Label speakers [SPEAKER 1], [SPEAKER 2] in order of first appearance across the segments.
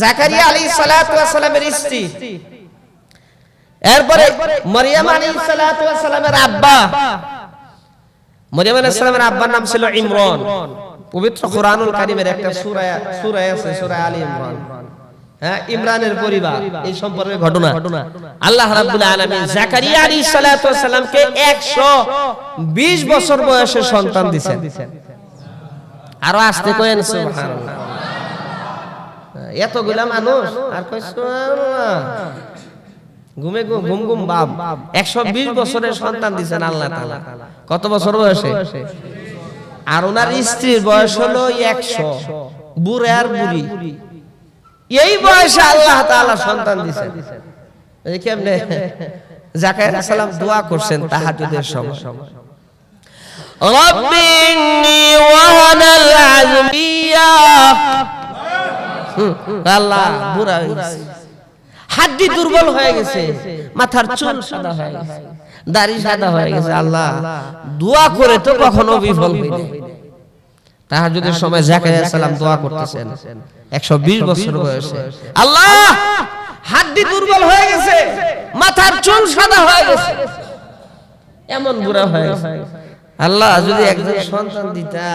[SPEAKER 1] জাকারিয়া ওয়াস সালামের স্ত্রী। এরপরে মরিয়ম ওয়াস সালামের আব্বা। মরিয়ম আলাইহিস সালামের আব্বার নাম ছিল ইমরান। পবিত্র কোরআনুল কারীমের একটা আছে আলী ইমরান। হ্যাঁ ইমরানের পরিবার, এই সম্পর্কে ঘটনা। আল্লাহ রাব্বুল আলামিন জাকারিয়া সালাতু সালামকে 120 বছর বয়সে সন্তান দিবেন আরও আসতে কয়েন, সুবহানাল্লাহ। এতগুলা মানুষ আর কই সুবহানাল্লাহ ঘুমে ঘুম ঘুম ঘুম বাপ একশো বিশ বছরের সন্তান দিচ্ছেন আল্লাহ তাআলা কত বছর বয়সে আর ওনার স্ত্রীর বয়স হলো একশো বুড়ে আর বুড়ি এই বয়সে আল্লাহ তাআলা সন্তান দিচ্ছেন এই কেমনে জাকারিয়া সালাম দোয়া করছেন তাহাজ্জুদের সময় رب إني وهن العزم আল্লাহ বুড়া হয়ে গেছে। হাড্ডি দুর্বল হয়ে গেছে মাথার চুল সাদা হয়ে গেছে। দাড়ি সাদা হয়ে গেছে আল্লাহ। দোয়া করে তো কখনো বিফল হইনি। তাহাজ্জুদের সময় জাকারিয়া সালাম দোয়া করতেছেন 120 বছর বয়সে। আল্লাহ! হাড্ডি দুর্বল হয়ে গেছে মাথার চুল সাদা হয়ে গেছে। এমন বুড়া হয়ে গেছে। আল্লাহ যদি একজন সন্তান দিতা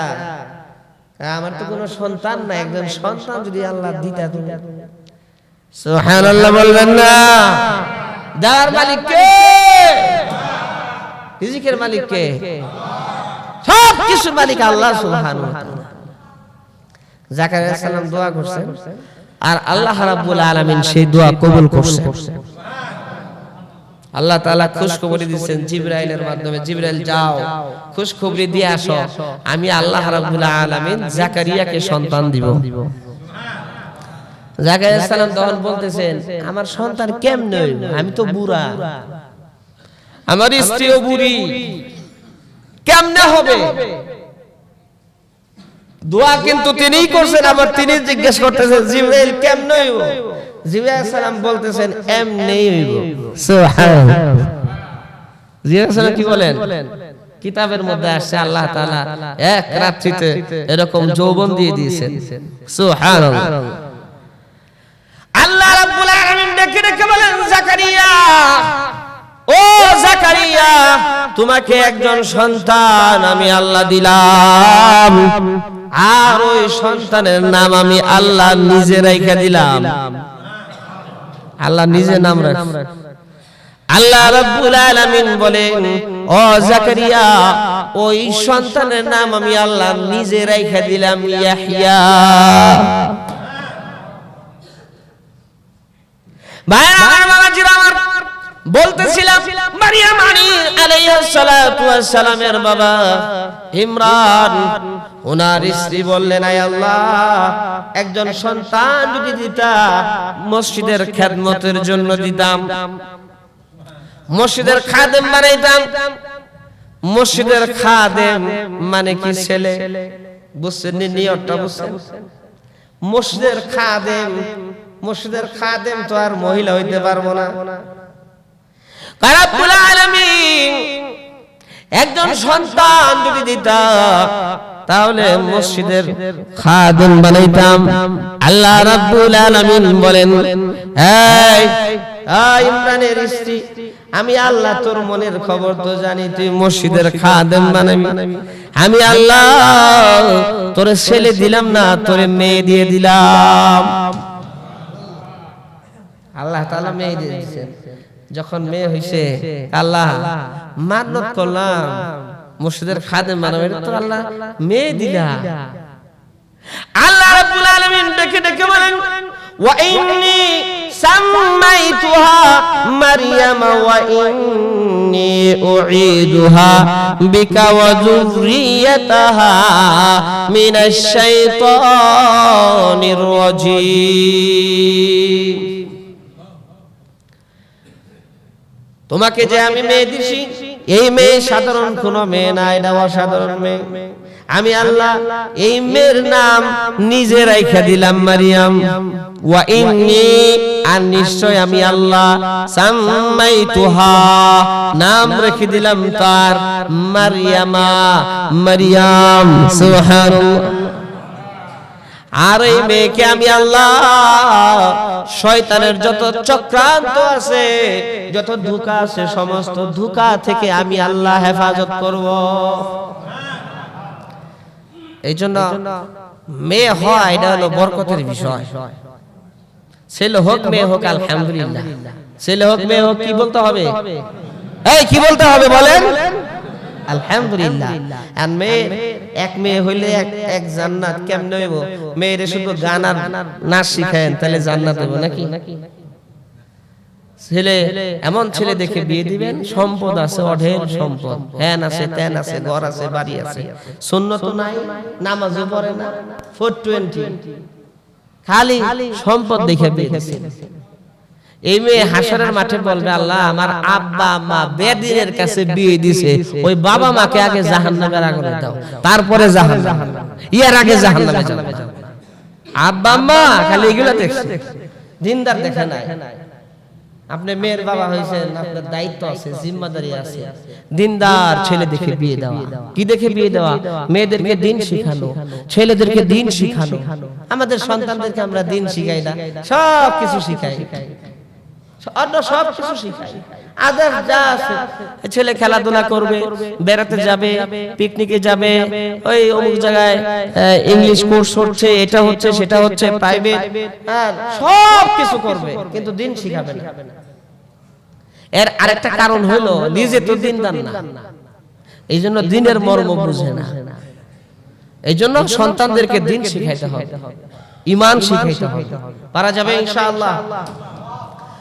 [SPEAKER 1] আমার তো কোনো সন্তান না একজন সন্তান যদি আল্লাহ দিতা তুমি। সুবহানাল্লাহ বলবেন না। দেওয়ার মালিক কে? রিজিকের মালিক কে? সব কিছুর মালিক আল্লাহ সুবহানাহু জাকারিয়া সালাম দোয়া করছেন। আর আল্লাহ রাব্বুল আলামিন সেই দোয়া কবুল করছেন। আল্লাহ তাআলা খুশখবরি দিচ্ছেন জিবরাইলের মাধ্যমে। জিবরাইল যাও খুশখবরি দিয়ে আসো। আমি আল্লাহ আলামিন জাকারিয়াকে সন্তান দিব। জাকারিয়া সালাম তখন বলতেছেন আমার সন্তান কেমনে আমি তো বুড়া। আমার স্ত্রীও বুড়ি। কেমনে হবে? দোয়া কিন্তু তিনিই করছেন আবার তিনি জিজ্ঞেস করতেছেন জিবরাইল কেমনে হইব? সালাম বলতেছেন এমনি হইব। সুবহানাল্লাহ। সালাম কি বলেন? কিতাবের মধ্যে আসছে আল্লাহ তাআলা এক রাত্রিতে এরকম যৌবন দিয়ে দিয়েছেন। সুবহানাল্লাহ। আল্লাহ রাব্বুল আলামিন ডেকে ডেকে বলেন জাকারিয়া ও জাকারিয়া তোমাকে একজন সন্তান আমি আল্লাহ দিলাম। আর ওই সন্তানের নাম আমি আল্লাহ নিজে রেখে দিলাম। আল্লাহ নিজে নাম রাখ। আল্লাহ রাব্বুল আলামিন বলেন ও জাকারিয়া ওই সন্তানের নাম আমি আল্লাহ নিজে রেখে দিলাম ইয়াহইয়া আমার বাবাজিরা আমার বলতেছিলাম মারিয়াম আলী আলাইহিস সালাতু ওয়াস সালামের বাবা ইমরান ওনার স্ত্রী বললেন আল্লাহ, একজন সন্তান যদি দিতা, মসজিদের খেদমতের জন্য দিতাম। মসজিদের খাদেম বানাইতাম। মসজিদের খাদেম মানে কি ছেলে? বুঝছেন নিয়তটা বুঝছেন? মসজিদের খাদেম মসজিদের খাদেম তো আর মহিলা হইতে পারব না। একজন সন্তান যদি দিতা তাহলে মসজিদের খাদেম বানাইতাম। আল্লাহ রাব্বুল আলামিন বলেন এই এই ইমরানের স্ত্রী আমি আল্লাহ তোর মনের খবর তো জানি তুই মসজিদের খাদেম বানাবি। আমি আল্লাহ তোরে ছেলে দিলাম না তোরে মেয়ে দিয়ে দিলাম। আল্লাহ তাআলা মেয়ে দিয়ে দিয়েছেন। যখন মেয়ে হইছে আল্লাহ মান্নত করলাম। মসজিদের খাদেম বানাবে তো আল্লাহ মেয়ে দিলা আল্লাহ রাব্বুল আলামিন ডেকে ডেকে বলেন ওয়া ইন্নী সাম্মাইতুহা মারইয়াম ওয়া ইন্নী উঈদুহা বিকা ওয়া যুররিয়াতাহা মিনাশ শাইতানির রাজীম। তোমাকে যে আমি মেয়ে দিছি এই মেয়ে সাধারণ কোন মেয়ে না এটা অসাধারণ মেয়ে। আমি আল্লাহ এই মেয়ের নাম নিজে রাইখা দিলাম মারিয়াম। ওয়া ইন্নি আর নিশ্চয় আমি আল্লাহ সাম্মাইতুহা। নাম রেখে দিলাম তার মারিয়ামা মারিয়াম। সুবহানাল্লাহ। আর এই মেয়েকে আমি আল্লাহ শয়তানের যত চক্রান্ত আছে যত ধোঁকা আছে সমস্ত ধোঁকা থেকে আমি আল্লাহ হেফাজত করব। এই জন্য মেয়ে হয় এটা হলো বরকতের বিষয়। ছেলে হোক মেয়ে হোক আলহামদুলিল্লাহ। ছেলে হোক মেয়ে হোক কি বলতে হবে? এই কি বলতে হবে বলেন? আলহামদুলিল্লাহ। আর মেয়ে এক মেয়ে হইলে এক এক জান্নাত কেমনে হইব? মেয়েরে শুধু গান আর নাচ শিখায়েন, তাহলে জান্নাত হইব নাকি? ছেলে, এমন ছেলে দেখে বিয়ে দিবেন, সম্পদ আছে, অঢেল সম্পদ। হ্যান আছে তেন আছে, ঘর আছে, বাড়ি আছে। সুন্নত নাই, নামাজও পড়ে না, ফোর টোয়েন্টি। খালি সম্পদ দেখে বিয়ে দিছে এই মেয়ে হাসরের মাঠে বলবে আল্লাহ আমার আব্বা মা বেদিনের কাছে বিয়ে দিছে। ওই বাবা মাকে আগে জাহান্নামের আগুনে দাও। তারপরে জাহান্নাম ইয়ার আগে জাহান্নামে যাও। আব্বা মা খালি এগুলো দেখছে। দিনদার দেখে নাই। আপনি মেয়ের বাবা হয়েছেন আপনার দায়িত্ব আছে জিম্মাদারি আছে। দিনদার ছেলে দেখে বিয়ে দেওয়া। কি দেখে বিয়ে দেওয়া? মেয়েদেরকে দিন শিখানো। ছেলেদেরকে দিন শিখানো। আমাদের সন্তানদেরকে আমরা দিন শিখাই না। সব কিছু শিখাই সব কিছু আদার যা আছে, ছেলে খেলাধুলা করবে, বেড়াতে যাবে পিকনিকে যাবে, ওই অমুক জায়গায় ইংলিশ কোর্স হচ্ছে, এটা হচ্ছে, সেটা হচ্ছে প্রাইভেট সব কিছু করবে, কিন্তু দিন শিখাবে না। এর আরেকটা কারণ হলো, নিজে তো দিন দান না। এই জন্য দিনের মর্ম বুঝে না। এই জন্য সন্তানদেরকে দিন শিখাইতে হবে। ইমান শিখাইতে হবে। পারা যাবে ইনশাআল্লাহ।